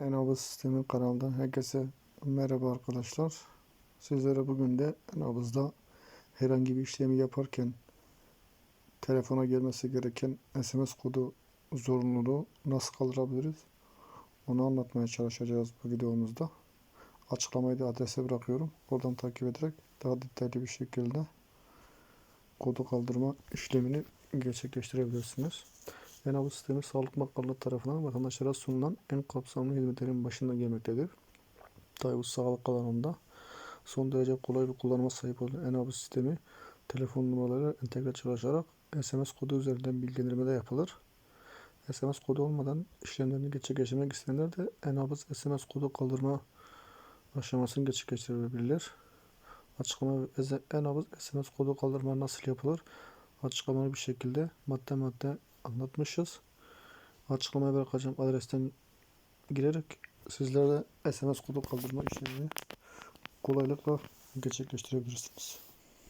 Enabız Sistemi kanalından herkese merhaba arkadaşlar. Sizlere bugün de Enabız'da herhangi bir işlemi yaparken telefona gelmesi gereken SMS kodu zorunluluğu nasıl kaldırabiliriz? Onu anlatmaya çalışacağız bu videomuzda. Açıklamayı da adrese bırakıyorum. Oradan takip ederek daha detaylı bir şekilde kodu kaldırma işlemini gerçekleştirebilirsiniz. Enabı sistemi Sağlık Bakanlığı tarafından vatandaşlara sunulan en kapsamlı hizmetlerin başında gelmektedir. Tabi bu sağlık alanında son derece kolay bir kullanıma sahip olan Enabı sistemi telefon numaraları entegre çalışarak SMS kodu üzerinden bilgilendirme de yapılır. SMS kodu olmadan işlemlerini gerçekleştirmek isteyenler de Enabız SMS kodu kaldırma aşamasını gerçekleştirebilirler. Açıklama Enabız SMS kodu kaldırma nasıl yapılır? Açıklamalı bir şekilde madde madde anlatmışız. Açıklamaya bırakacağım adresten girerek sizler de SMS kodu kaldırma işlemini kolaylıkla gerçekleştirebilirsiniz.